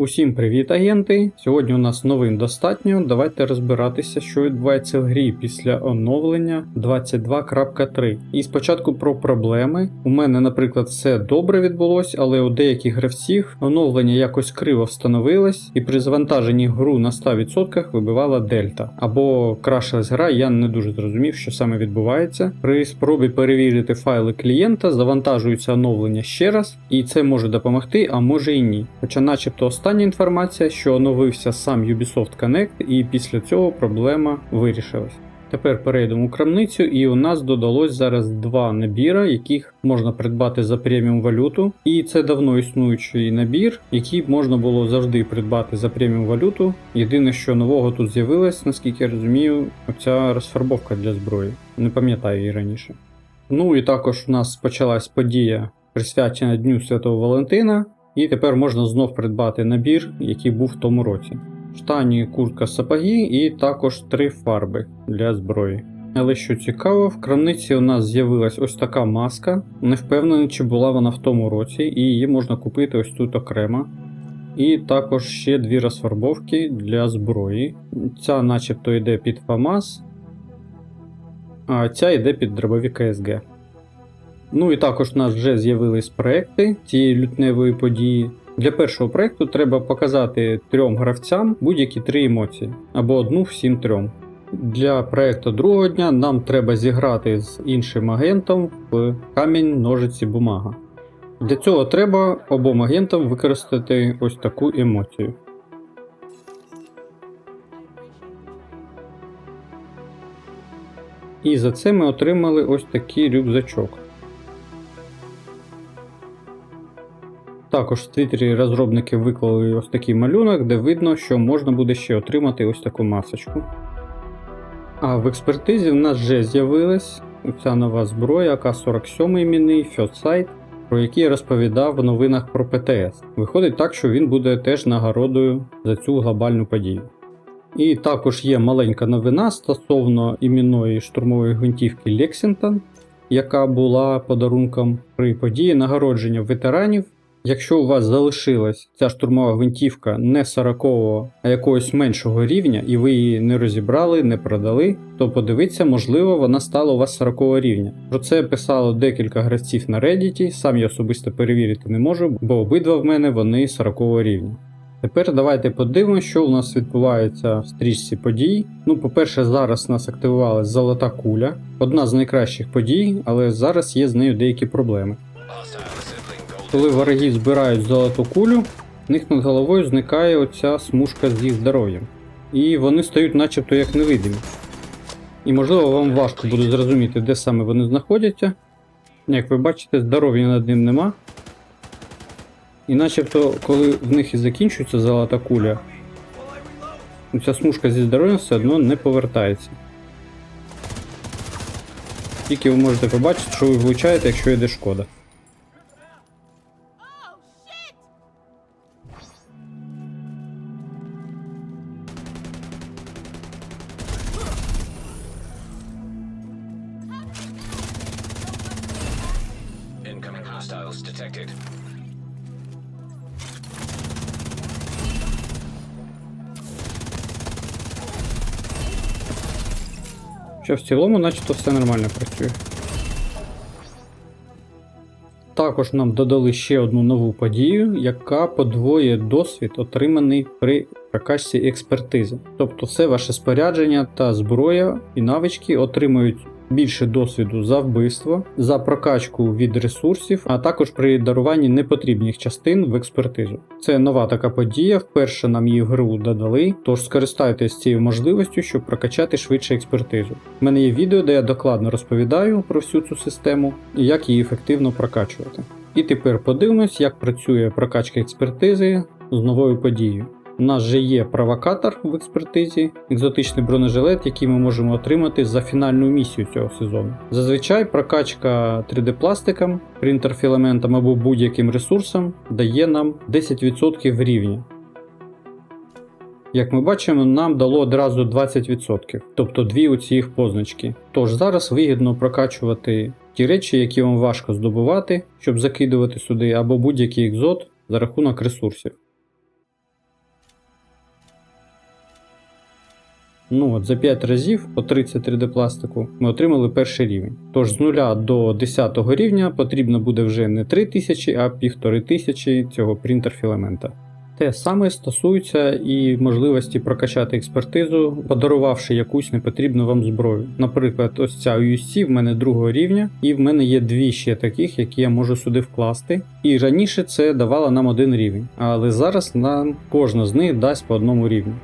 Усім привіт, агенти! Сьогодні у нас новин достатньо. Давайте розбиратися, що відбувається в грі після оновлення 22.3. І спочатку про проблеми. У мене, наприклад, все добре відбулось, але у деяких гравців оновлення якось криво встановилось, і при завантаженні гру на 100% вибивала дельта. Або крашилась гра, я не дуже зрозумів, що саме відбувається. При спробі перевірити файли клієнта завантажується оновлення ще раз, і це може допомогти, а може і ні. Хоча, начебто, остання інформація, що оновився сам Ubisoft Connect, і після цього проблема вирішилась. Тепер перейдемо у крамницю, і у нас додалось зараз два набіра, яких можна придбати за преміум валюту. І це давно існуючий набір, який можна було завжди придбати за преміум валюту. Єдине, що нового тут з'явилось, наскільки я розумію, оця розфарбовка для зброї. Не пам'ятаю її раніше. Ну і також у нас почалась подія, присвячена Дню Святого Валентина. І тепер можна знов придбати набір, який був в тому році. Штані, куртка, сапоги і також три фарби для зброї. Але що цікаво, в крамниці у нас з'явилась ось така маска. Не впевнений, чи була вона в тому році, і її можна купити ось тут окремо. І також ще дві розфарбовки для зброї. Ця начебто йде під ФАМАС, а ця йде під дробові КСГ. Ну і також у нас вже з'явились проекти цієї лютневої події. Для першого проекту треба показати трьом гравцям будь-які три емоції або одну всім трьом. Для проекту другого дня нам треба зіграти з іншим агентом в камінь, ножиці, бумага. Для цього треба обом агентам використати ось таку емоцію. І за це ми отримали ось такий рюкзачок. Також в Твіттері розробники виклали ось такий малюнок, де видно, що можна буде ще отримати ось таку масочку. А в експертизі в нас вже з'явилась ця нова зброя, АК-47 іменний Фьотсайт, про який я розповідав в новинах про ПТС. Виходить так, що він буде теж нагородою за цю глобальну подію. І також є маленька новина стосовно іменної штурмової гвинтівки Lexington, яка була подарунком при події нагородження ветеранів. Якщо у вас залишилась ця штурмова гвинтівка не 40-го, а якогось меншого рівня, і ви її не розібрали, не продали, то подивіться, можливо, вона стала у вас 40-го рівня. Про це писало декілька гравців на Reddit, сам я особисто перевірити не можу, бо обидва в мене вони 40-го рівня. Тепер давайте подивимося, що у нас відбувається в стрічці подій. Ну, по-перше, зараз нас активувалась золота куля, одна з найкращих подій, але зараз є з нею деякі проблеми. Коли вороги збирають золоту кулю, в них над головою зникає оця смужка з їх здоров'ям. І вони стають начебто як невидимі. І можливо вам важко буде зрозуміти, де саме вони знаходяться. Як ви бачите, здоров'я над ним нема. І начебто, коли в них і закінчується золота куля, ця смужка зі здоров'ям все одно не повертається. Тільки ви можете побачити, що ви влучаєте, якщо йде шкода. Hostiles detected. Що в цілому, начебто все нормально працює. Також нам додали ще одну нову подію, яка подвоює досвід, отриманий при прокачці експертизи. Тобто все ваше спорядження та зброя і навички отримують більше досвіду за вбивство, за прокачку від ресурсів, а також при даруванні непотрібних частин в експертизу. Це нова така подія, вперше нам її в гру додали, тож скористайтесь цією можливістю, щоб прокачати швидше експертизу. У мене є відео, де я докладно розповідаю про всю цю систему і як її ефективно прокачувати. І тепер подивимось, як працює прокачка експертизи з новою подією. У нас же є провокатор в експертизі, екзотичний бронежилет, який ми можемо отримати за фінальну місію цього сезону. Зазвичай прокачка 3D-пластиком, принтерфіламентом або будь-яким ресурсом дає нам 10% рівня. Як ми бачимо, нам дало одразу 20%, тобто дві оці їх позначки. Тож зараз вигідно прокачувати ті речі, які вам важко здобувати, щоб закидувати сюди, або будь-який екзот за рахунок ресурсів. Ну от за 5 разів по 30 3D пластику ми отримали перший рівень. Тож з 0 до 10 рівня потрібно буде вже не 3000, а 1500 цього принтерфіламента. Те саме стосується і можливості прокачати експертизу, подарувавши якусь непотрібну вам зброю. Наприклад, ось ця USC в мене другого рівня, і в мене є дві ще таких, які я можу сюди вкласти. І раніше це давало нам один рівень, але зараз нам кожна з них дасть по одному рівню.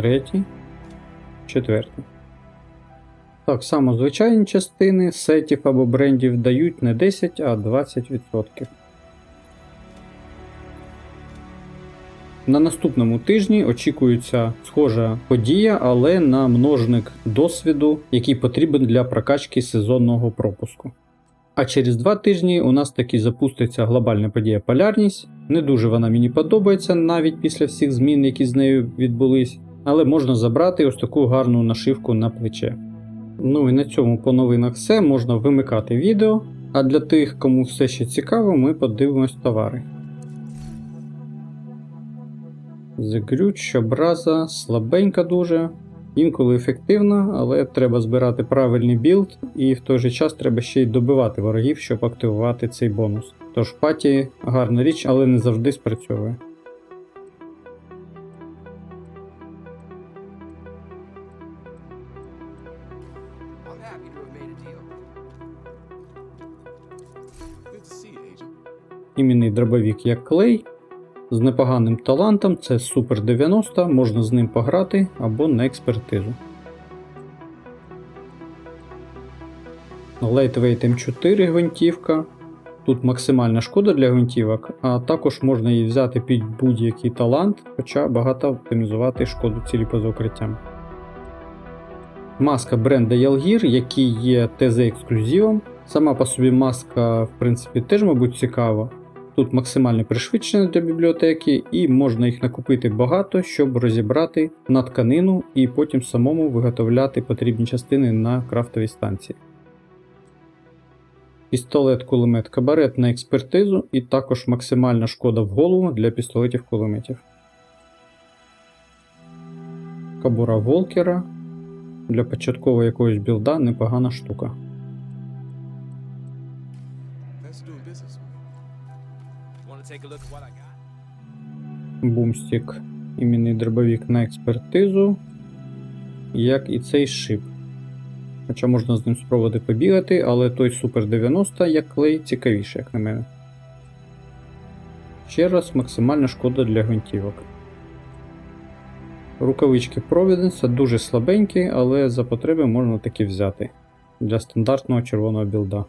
Третій, четвертий. Так само звичайні частини сетів або брендів дають не 10, а 20%. На наступному тижні очікується схожа подія, але на множник досвіду, який потрібен для прокачки сезонного пропуску. А через два тижні у нас таки запуститься глобальна подія Полярність. Не дуже вона мені подобається навіть після всіх змін, які з нею відбулись, але можна забрати ось таку гарну нашивку на плече. Ну і на цьому по новинах все, можна вимикати відео. А для тих, кому все ще цікаво, ми подивимось товари. Загрюч, образа, слабенька дуже, інколи ефективна, але треба збирати правильний білд, і в той же час треба ще й добивати ворогів, щоб активувати цей бонус. Тож паті гарна річ, але не завжди спрацьовує. Happy to have made a deal. Іменний дробовік як клей. З непоганим талантом це Супер 90, можна з ним пограти або на експертизу. Lightweight M4 гвинтівка. Тут максимальна шкода для гвинтівок, а також можна її взяти під будь-який талант, хоча багато оптимізувати шкоду цілі поза укриттям. Маска бренда Ялгір, який є ТЗ ексклюзивом. Сама по собі маска, в принципі, теж, мабуть, цікава. Тут максимальне пришвидшення для бібліотеки, і можна їх накупити багато, щоб розібрати на тканину і потім самому виготовляти потрібні частини на крафтовій станції. Пістолет кулемет кабарет на експертизу і також максимальна шкода в голову для пістолетів кулеметів. Кабура Волкера. Для початкового якогось білда непогана штука. Бумстік, іменний дробовік на експертизу, як і цей шип. Хоча можна з ним спробувати побігати, але той Супер 90 як клей цікавіше, як на мене. Ще раз максимальна шкода для гвинтівок. Рукавички Providence дуже слабенькі, але за потреби можна таки взяти для стандартного червоного білда.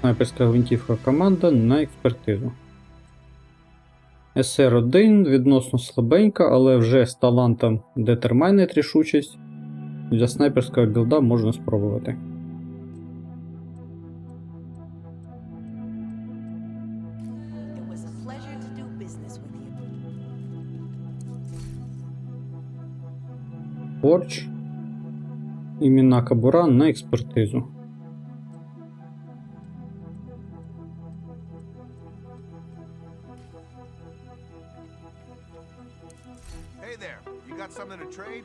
Снайперська гвинтівка команда на експертизу. SR1 відносно слабенька, але вже з талантом Determined рішучість. Для снайперського білда можна спробувати. Порч. Імена кабура на експертизу. Hey there, you got something to trade?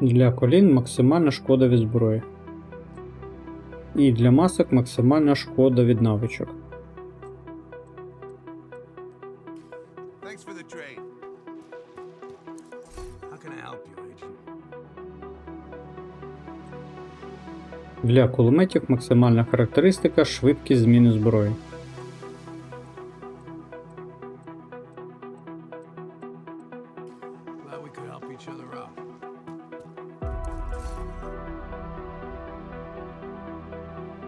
Для колін максимальна шкода від зброї. І для масок максимальна шкода від навичок. Can I help you, Agent? Для кулеметів максимальна характеристика швидкість зміни зброї.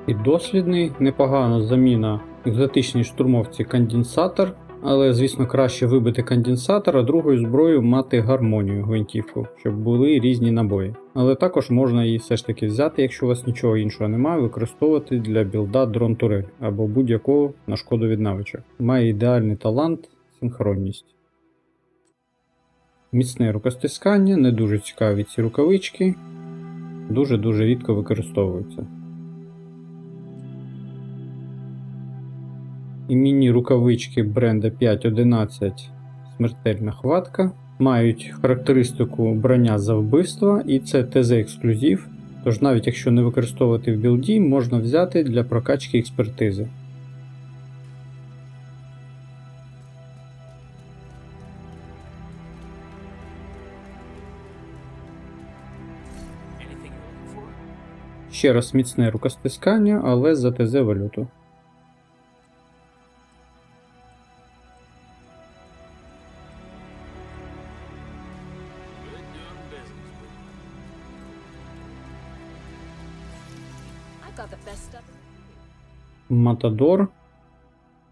І дослідний, непогана заміна екзотичній штурмовці конденсатор, але, звісно, краще вибити конденсатор, а другою зброєю мати гармонію гвинтівку, щоб були різні набої. Але також можна її все ж таки взяти, якщо у вас нічого іншого немає, використовувати для білда дрон турель або будь-якого на шкоду від навичок. Має ідеальний талант, синхронність. Міцне рукостискання, не дуже цікаві ці рукавички. Дуже-дуже рідко використовуються. Імінні рукавички бренда 511 смертельна хватка. Мають характеристику броня за вбивство, і це ТЗ ексклюзив. Тож навіть якщо не використовувати в білді, можна взяти для прокачки експертизи. Ще раз міцне рукостискання, але за ТЗ валюту. Матадор.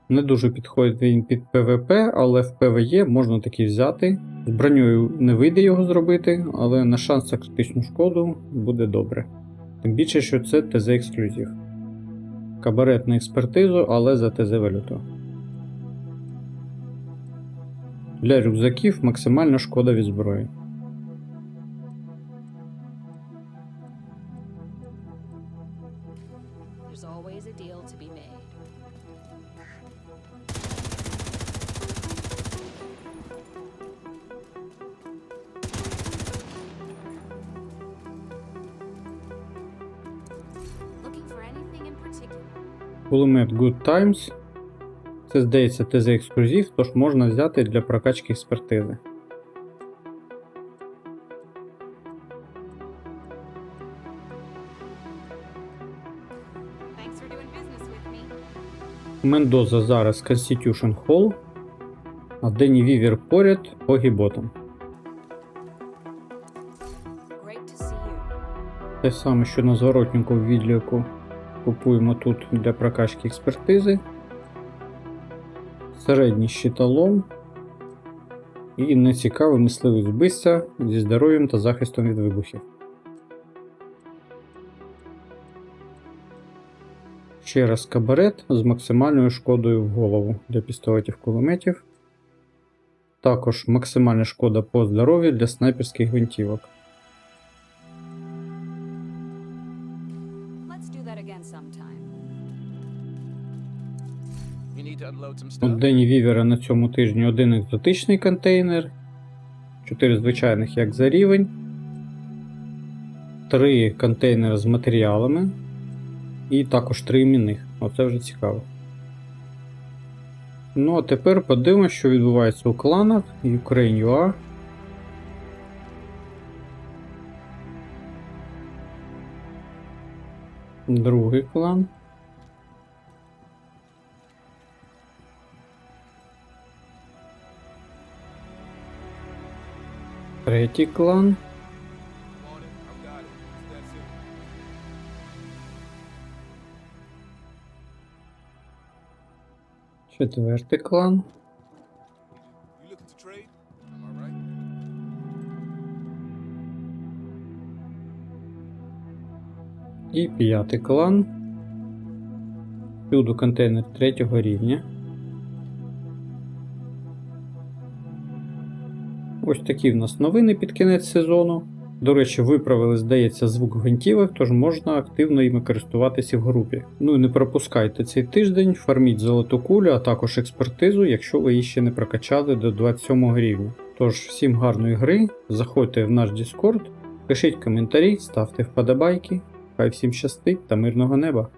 Не дуже підходить він під ПВП, але в ПВЕ можна таки взяти. З броньою не вийде його зробити, але на шанс на критичну шкоду буде добре. Тим більше, що це ТЗ ексклюзив. Кабарет на експертизу, але за ТЗ валюту. Для рюкзаків максимальна шкода від зброї. Кулемет Good Times. Це здається ТЗ ексклюзив, тож можна взяти для прокачки експертизи. Мендоза зараз Constitution Hall, а Дені Вівер поряд you. Те саме, що на зворотньому відліку купуємо тут для прокачки експертизи. Середній щиталом і нецікавий мисливий збивця зі здоров'ям та захистом від вибухів. Ще раз кабарет з максимальною шкодою в голову для пістолетів кулеметів. Також максимальна шкода по здоров'ю для снайперських гвинтівок. У? Дені Вівера на цьому тижні один екзотичний контейнер, 4 звичайних як за рівень, 3 контейнери з матеріалами і також 3 іменних. Оце вже цікаво. Ну а тепер подивимося, що відбувається у кланах Ukraine.ua. Другий клан. That simple. Четвертий клан. І п'ятий клан. Всюду контейнер третього рівня. Ось такі в нас новини під кінець сезону. До речі, виправили, здається, звук гвинтівок, тож можна активно іми користуватися в групі. Ну і не пропускайте цей тиждень, фарміть золоту кулю, а також експертизу, якщо ви її ще не прокачали до 27 рівня. Тож всім гарної гри, заходьте в наш Discord, пишіть коментарі, ставте вподобайки. Хай всім щастить та мирного неба!